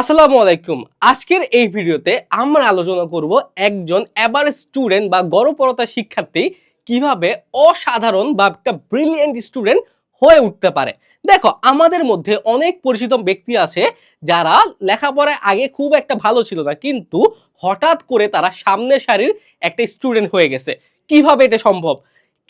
আসসালামু আলাইকুম। আজকের এই ভিডিওতে আমরা আলোচনা করব একজন এবার স্টুডেন্ট বা গড়পরতা শিক্ষার্থী কীভাবে অসাধারণ বা একটা ব্রিলিয়েন্ট স্টুডেন্ট হয়ে উঠতে পারে। দেখো, আমাদের মধ্যে অনেক পরিচিত ব্যক্তি আছে যারা লেখাপড়ায় আগে খুব একটা ভালো ছিল না, কিন্তু হঠাৎ করে তারা সামনের সারির একটা স্টুডেন্ট হয়ে গেছে। কীভাবে এটা সম্ভব?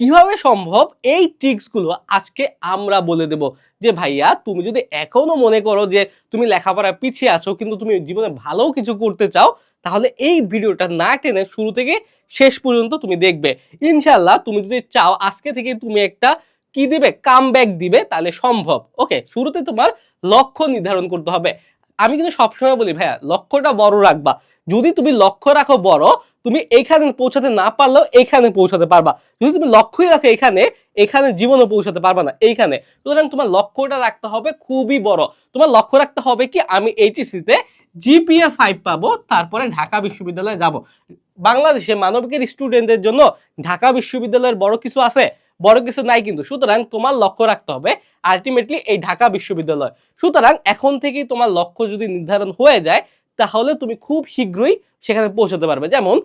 কীভাবে সম্ভব? এই ট্রিক্সগুলো আজকে আমরা বলে দেব। যে ভাইয়া, তুমি যদি এখনও মনে করো যে তুমি লেখাপড়ায় পিছিয়ে আছো, কিন্তু তুমি জীবনে ভালো কিছু করতে চাও, তাহলে এই ভিডিওটা না টেনে শুরু থেকে শেষ পর্যন্ত তুমি দেখবে। ইনশাল্লাহ তুমি যদি চাও আজকে থেকে তুমি একটা কি দিবে? কাম দিবে, তাহলে সম্ভব। ওকে শুরুতে তোমার লক্ষ্য নির্ধারণ করতে হবে। আমি কিন্তু সবসময় বলি, ভাইয়া, লক্ষ্যটা বড় রাখবা। যদি তুমি লক্ষ্য রাখো বড় তুমি এইখানে পৌঁছাতে না পারলেও এইখানে পৌঁছাতে পারবা। যদি তুমি লক্ষ্যই রাখো এখানে এখানে জীবনে পৌঁছাতে পারবা না, এইখানে। সুতরাং তোমার লক্ষ্যটা রাখতে হবে খুবই বড়। তোমার লক্ষ্য রাখতে হবে কি, আমি এইচএসসি তে জিপিএ ফাইভ পাবো, তারপরে ঢাকা বিশ্ববিদ্যালয়ে যাব। বাংলাদেশে মানবিকের স্টুডেন্টদের জন্য ঢাকা বিশ্ববিদ্যালয়ের বড় কিছু আছে, বড় কিছু নাই কিন্তু। সুতরাং তোমার লক্ষ্য রাখতে হবে আলটিমেটলি এই ঢাকা বিশ্ববিদ্যালয়। সুতরাং এখন থেকেই তোমার লক্ষ্য যদি নির্ধারণ হয়ে যায়, তাহলে তুমি খুব শীঘ্রই সেখানে পৌঁছাতে পারবে। যেমন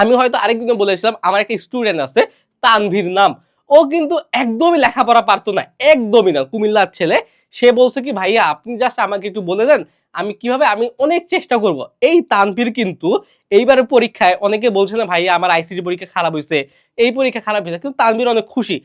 আমি হয়তো আরেকদিনও বলেছিলাম, আমার একটা স্টুডেন্ট আছে, তানভীর নাম। ও কিন্তু একদমই লেখাপড়া পারতো না, একদমই না। কুমিল্লার ছেলে, সে বলছে কি, ভাইয়া, আপনি জাস্ট আমাকে একটু বলে দেন, আমি কীভাবে, আমি অনেক চেষ্টা করব। এই তানভীর কিন্তু এইবারের পরীক্ষায় অনেকে বলছে না, ভাইয়া, আমার আইসিটি পরীক্ষা খারাপ হয়েছে এই পরীক্ষা খারাপ হয়েছে কিন্তু তানভীর অনেক খুশি।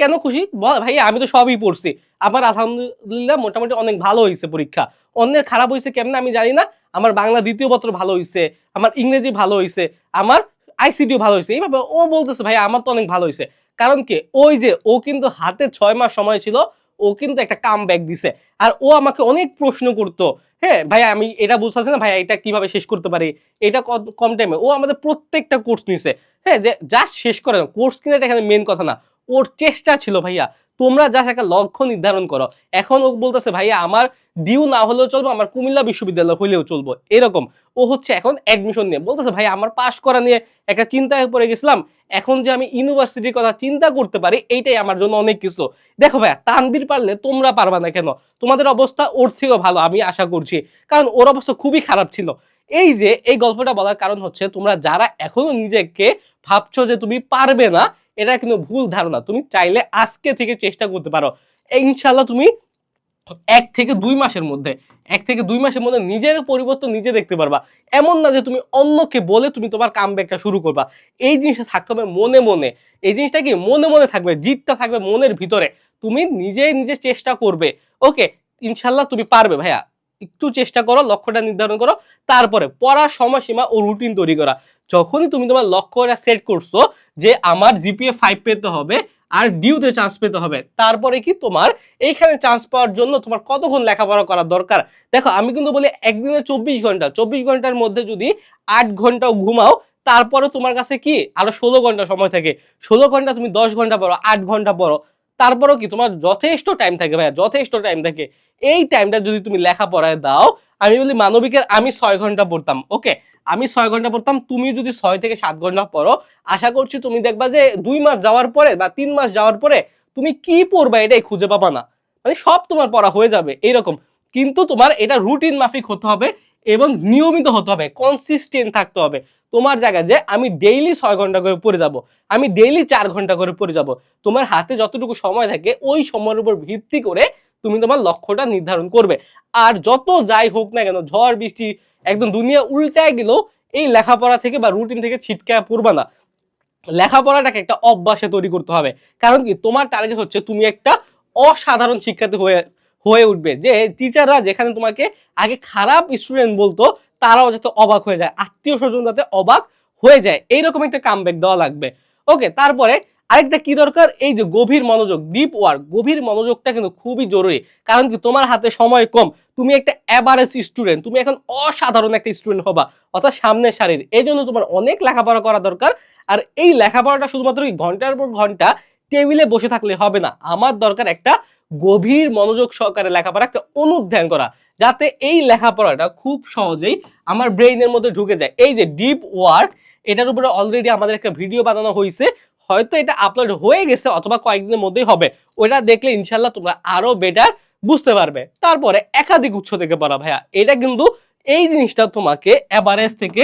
কেন খুশি? ভাইয়া আমি তো সবই পড়ছি। আমার আলহামদুলিল্লাহ মোটামুটি অনেক ভালো হয়েছে পরীক্ষা। অন্যের খারাপ হয়েছে কেমনে আমি জানি না। আমার বাংলা দ্বিতীয় পত্র ভালো হয়েছে আমার ইংরেজি ভালো হয়েছে আমার আইসিটিও ভালো হয়েছে এইভাবে ও বলতেছে, ভাই, আমার তো অনেক ভালো হয়েছে কারণ কি? ওই যে ও কিন্তু হাতে ছয় মাস সময় ছিল, ও কিন্তু একটা কাম ব্যাক দিছে। আর ও আমাকে অনেক প্রশ্ন করতো হ্যাঁ ভাই, আমি এটা বুঝতেছি না, ভাই, এটা কীভাবে শেষ করতে পারি? এটা কম টাইমে ও আমাদের প্রত্যেকটা কোর্স নিছে। হ্যাঁ যে জাস্ট শেষ করে কোর্স কিনা এটা এখানে মেন কথা না। ওর চেষ্টা ছিল ভাইয়া। তোমরা যা একটা লক্ষ্য নির্ধারণ করো। এখন ও বলতেছে, ভাইয়া, আমার ডিউ না হলেও চলবো, আমার কুমিল্লা বিশ্ববিদ্যালয় হলেও চলবো। এরকম। ও হচ্ছে এখন অ্যাডমিশন নিয়ে বলতেছে ভাই আমার পাশ করা নিয়ে একটা চিন্তায় পড়ে গেছিলাম। এখন যে আমি ইউনিভার্সিটির কথা চিন্তা করতে পারি, এইটাই আমার জন্য অনেক কিছু। দেখো ভাইয়া তানবির পারলে তোমরা পারবা না কেন? তোমাদের অবস্থা ওর থেকেও ভালো, আমি আশা করছি। কারণ ওর অবস্থা খুবই খারাপ ছিল। এই যে, এই গল্পটা বলার কারণ হচ্ছে, তোমরা যারা এখনও নিজেকে ভাবছ যে তুমি পারবে না এটা কিন্তু ভুল ধারণা। তুমি চাইলে আজকে থেকে চেষ্টা করতে পারো। ইনশাল্লাহ তুমি এক থেকে দুই মাসের মধ্যে, এক থেকে দুই মাসের মধ্যে নিজের পরিবর্তন নিজে দেখতে পারবা। এমন না যে তুমি অন্যকে বলে তুমি তোমার কাম শুরু করবা। এই জিনিসটা থাকতে হবে মনে মনে। এই জিনিসটা কি মনে মনে থাকবে জিতটা থাকবে মনের ভিতরে। তুমি নিজে নিজে চেষ্টা করবে। ওকে ইনশাল্লাহ তুমি পারবে ভাইয়া। একটু চেষ্টা করো, লক্ষ্যটা নির্ধারণ করো, তারপরে পড়ার সময়সীমা ও রুটিন তৈরি করা। যখনই তুমি তোমার লক্ষ্যটা সেট করছ যে আমার জিপিএ ফাইভ পেতে হবে আর ডিউতে চান্স পেতে হবে, তারপরে কি তোমার এইখানে চান্স পাওয়ার জন্য তোমার কতক্ষণ লেখাপড়া করার দরকার? দেখো, আমি কিন্তু বলি একদিনে চব্বিশ ঘণ্টা, চব্বিশ ঘণ্টার মধ্যে যদি আট ঘন্টাও ঘুমাও, তারপরে তোমার কাছে কি আরও ষোলো ঘণ্টা সময় থাকে। ষোলো ঘণ্টা তুমি দশ ঘণ্টা পড়ো, আট ঘণ্টা পড়ো। তারপরেও কি তোমার যথেষ্ট টাইম থাকে ভাইয়া, যথেষ্ট টাইম থাকে। এই টাইমটা যদি তুমি লেখাপড়ায় দাও, আমি বলি মানবিকের, আমি ছয় ঘণ্টা পড়তাম ওকে আমি ছয় ঘণ্টা পড়তাম, তুমি যদি ছয় থেকে সাত ঘণ্টা পড়ো, আশা করছি তুমি দেখবা যে দুই মাস যাওয়ার পরে বা তিন মাস যাওয়ার পরে তুমি কি পড়বা এটাই খুঁজে পাবা না। মানে সব তোমার পড়া হয়ে যাবে, এইরকম। কিন্তু তোমার এটা রুটিন মাফিক হতে হবে এবং নিয়মিত হতে হবে কনসিস্টেন্ট থাকতে হবে। তোমার জায়গায় যে আমি ডেইলি ছয় ঘণ্টা করে পড়ে যাব, আমি ডেইলি চার ঘণ্টা করে পড়ে যাব, তোমার হাতে যতটুকু সময় থাকে ওই সময়ের উপর ভিত্তি করে তুমি তোমার লক্ষ্যটা নির্ধারণ করবে। আর যত যাই হোক না কেন, ঝড়, বৃষ্টি, একদম দুনিয়া উল্টায় গেলেও এই লেখাপড়া থেকে বা রুটিন থেকে ছিটকায় পড়বা না। লেখাপড়াটাকে একটা অভ্যাসে তৈরি করতে হবে। কারণ কি? তোমার টার্গেট হচ্ছে তুমি একটা অসাধারণ শিক্ষার্থী হয়ে হয়ে উঠবে। যে টিচাররা যেখানে তোমাকে আগে খারাপ স্টুডেন্ট বলতো, তারাও যাতে অবাক হয়ে যায়। আত্মীয় স্বজন যাতে অবাক হয়ে যায়। এইরকম একটা কামব্যাক দেওয়া লাগবে। ওকে তারপরে আরেকটা কি দরকার? এই যে গভীর মনোযোগ ডিপ ওয়ার্ক গভীর মনোযোগটা কিন্তু খুবই জরুরি। কারণ কি? তোমার হাতে সময় কম। তুমি একটা অ্যাভারেজ স্টুডেন্ট তুমি এখন অসাধারণ একটা স্টুডেন্ট হবা। অর্থাৎ সামনের সারির। এই জন্য তোমার অনেক লেখাপড়া করা দরকার। আর এই লেখাপড়াটা শুধুমাত্র ঘণ্টার পর ঘণ্টা টেবিলে বসে থাকলে হবে না। আমার দরকার একটা গভীর মনোযোগ সহকারে লেখাপড়া একটা অনুধ্যান করা, যাতে এই লেখাপড়াটা খুব সহজেই আমার ব্রেইনের মধ্যে ঢুকে যায়। এই যে ডিপ ওয়ার্ক এটার উপরে অলরেডি আমাদের একটা ভিডিও বানানো হয়েছে হয়তো এটা আপলোড হয়ে গেছে অথবা কয়েকদিনের মধ্যেই হবে। ওটা দেখলে ইনশাল্লাহ তোমরা আরও বেটার বুঝতে পারবে। তারপরে একাধিক উৎস থেকে পড়া ভাইয়া, এটা কিন্তু এই জিনিসটা তোমাকে অ্যাভারেজ থেকে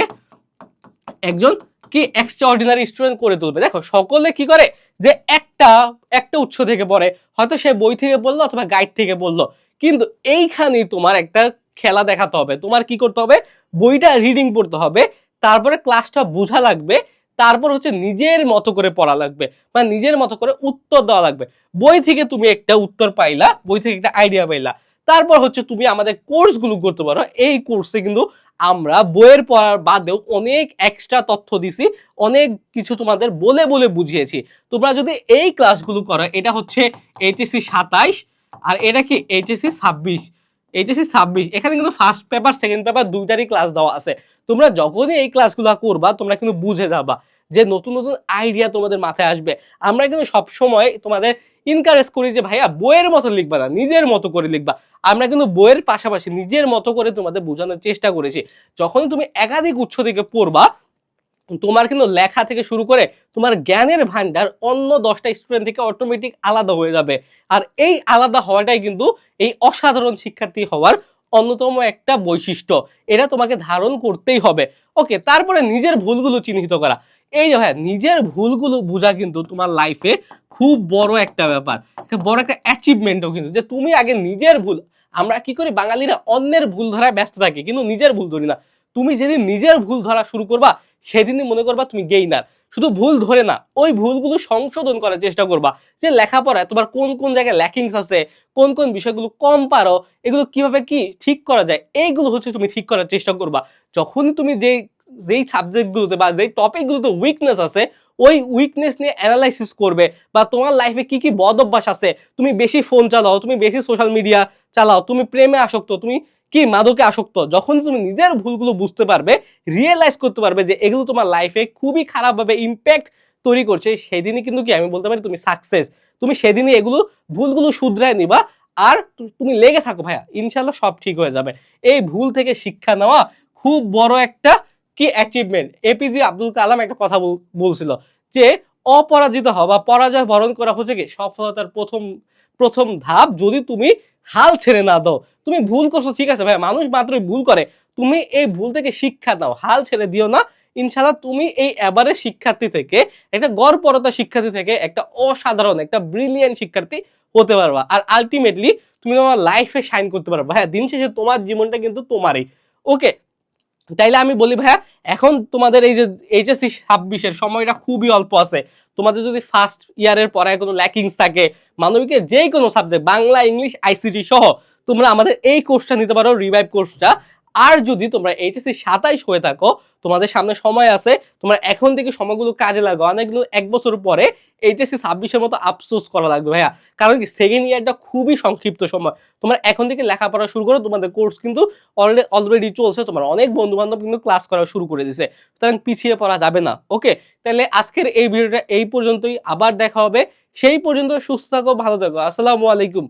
একজন কি এক্সট্রা অর্ডিনারি স্টুডেন্ট করে তুলবে। দেখো, সকলে কি করে? যে একটা একটা উৎস থেকে পড়ে। হয়তো সে বই থেকে বলল অথবা গাইড থেকে বলল কিন্তু এইখানেই তোমার একটা খেলা দেখাতে হবে। তোমার কি করতে হবে? বইটা রিডিং পড়তে হবে। তারপরে ক্লাসটা বোঝা লাগবে। তারপর হচ্ছে নিজের মতো করে পড়া লাগবে বা নিজের মতো করে উত্তর দেওয়া লাগবে। বই থেকে তুমি একটা উত্তর পাইলা, বই থেকে একটা আইডিয়া পাইলা। তারপর হচ্ছে তুমি আমাদের কোর্সগুলো করতে পারো। এই কোর্সে কিন্তু আমরা বইয়ের পড়ার বাদেও অনেক এক্সট্রা তথ্য দিছি, অনেক কিছু তোমাদের বলে বলে বুঝিয়েছি। তোমরা যদি এই ক্লাসগুলো করো, এটা হচ্ছে এইচএসসি সাতাইশ আর এটা কি এইচএসসি ছাব্বিশ? এইচএসসি ছাব্বিশ, এখানে কিন্তু ফার্স্ট পেপার সেকেন্ড পেপার দুইটারই ক্লাস দেওয়া আছে। তোমরা যখনই এই ক্লাসগুলো করবা, তোমরা কিন্তু বুঝে যাবা যে নতুন নতুন আইডিয়া তোমাদের মাথায় আসবে। আমরা কিন্তু সবসময় তোমাদের ইনকারেজ করি যে, ভাইয়া, বইয়ের মতো লিখবা না, নিজের মতো করে লিখবা। আমরা কিন্তু বইয়ের পাশাপাশি নিজের মতো করে তোমাদের বোঝানোর চেষ্টা করেছি। যখন তুমি একাধিক উৎস থেকে পড়বা, তোমার কিন্তু লেখা থেকে শুরু করে তোমার জ্ঞানের ভান্ডার অন্য দশটা স্টুডেন্ট থেকে অটোমেটিক আলাদা হয়ে যাবে। আর এই আলাদা হওয়াটাই কিন্তু এই অসাধারণ শিক্ষার্থী হওয়ার অন্যতম একটা বৈশিষ্ট্য। এটা তোমাকে ধারণ করতেই হবে। ওকে, তারপরে নিজের ভুলগুলো চিহ্নিত করা। এই যে ভাই নিজের ভুলগুলো বোঝা কিন্তু তোমার লাইফে খুব বড় একটা ব্যাপার। একটা বড় একটা অ্যাচিভমেন্টও কিন্তু যে তুমি আগে নিজের ভুল, আমরা কি করি? বাঙালিরা অন্যের ভুল ধরায় ব্যস্ত থাকি, কিন্তু নিজের ভুল ধরি না। তুমি যেদিন নিজের ভুল ধরা শুরু করবা, সেদিনই মনে করবা তুমি গেইনার শুধু ভুল ধরে না, ওই ভুলগুলো সংশোধন করার চেষ্টা করবা। যে লেখাপড়ায় তোমার কোন কোন জায়গায় ল্যাকিংস আছে, কোন কোন বিষয়গুলো কম পারো, এগুলো কীভাবে কি ঠিক করা যায়, এইগুলো হচ্ছে তুমি ঠিক করার চেষ্টা করবা। যখনই তুমি যেই যেই সাবজেক্টগুলোতে বা যেই টপিকগুলোতে উইকনেস আছে, ওই উইকনেস নিয়ে অ্যানালাইসিস করবে বা তোমার লাইফে কি কি বদ অভ্যাস আছে, তুমি বেশি ফোন চালাও, তুমি বেশি সোশ্যাল মিডিয়া চালাও, তুমি প্রেমে আসক্ত, তুমি কি মাদকে আসক্ত, যখন তুমি নিজের ভুলগুলো বুঝতে পারবে রিয়েলাইজ করতে পারবে যে এগুলো তোমার লাইফে খুবই খারাপভাবে ইম্প্যাক্ট তৈরি করছে, সেদিনই কিন্তু কি আমি বলতে পারি তুমি সাকসেস তুমি সেদিনই এগুলো ভুলগুলো শুধরায় নিবা, আর তুমি লেগে থাকো ভাইয়া ইনশাল্লাহ সব ঠিক হয়ে যাবে। এই ভুল থেকে শিক্ষা নেওয়া খুব বড় একটা কি অ্যাচিভমেন্ট এপিজে আব্দুল কালাম একটা কথা বলছিল যে অপরাজিত হওয়া বা পরাজয় বরণ করা হচ্ছে কি? সফলতার প্রথম প্রথম ধাপ যদি তুমি হাল ছেড়ে না দাও। তুমি ভুল করছ, ঠিক আছে ভাই, মানুষ মাত্রই ভুল করে। তুমি এই ভুল থেকে শিক্ষা দাও, হাল ছেড়ে দিও না। ইনশাল্লাহ তুমি এই এবারে শিক্ষার্থী থেকে, একটা গড়পরতা শিক্ষার্থী থেকে একটা অসাধারণ, একটা ব্রিলিয়েন্ট শিক্ষার্থী হতে পারবা। আর আলটিমেটলি তুমি তোমার লাইফে শাইন করতে পারবা। হ্যাঁ দিন শেষে তোমার জীবনটা কিন্তু তোমারই। ওকে তাইলে আমি বলি, ভাইয়া, এখন তোমাদের এই যে এইচএসসি ছাব্বিশের সময়টা খুবই অল্প আছে। তোমাদের যদি ফার্স্ট ইয়ারের পড়ায় কোনো ল্যাকিংস থাকে মানবিকের যে কোনো সাবজেক্ট বাংলা, ইংলিশ আইসিটি সহ, তোমরা আমাদের এই কোর্সটা নিতে পারো রিভাইভ কোর্সটা আর যদি তোমরা এইচএসসি সাতাইশ হয়ে থাকো, তোমাদের সামনে সময় আছে, তোমরা এখন থেকে সময়গুলো কাজে লাগো অনেকগুলো এক বছর পরে এইচএসসি ছাব্বিশের মতো আফসোস করা লাগবে ভাইয়া। কারণ কি সেকেন্ড ইয়ারটা খুবই সংক্ষিপ্ত সময়। তোমরা এখন থেকে লেখাপড়া শুরু করো, তোমাদের কোর্স কিন্তু অলরেডি অলরেডি চলছে। তোমার অনেক বন্ধু বান্ধব কিন্তু ক্লাস করা শুরু করে দিছে। সুতরাং পিছিয়ে পড়া যাবে না ওকে তাহলে আজকের এই ভিডিওটা এই পর্যন্তই। আবার দেখা হবে। সেই পর্যন্ত সুস্থ থাকো, ভালো থাকো। আসসালামু আলাইকুম।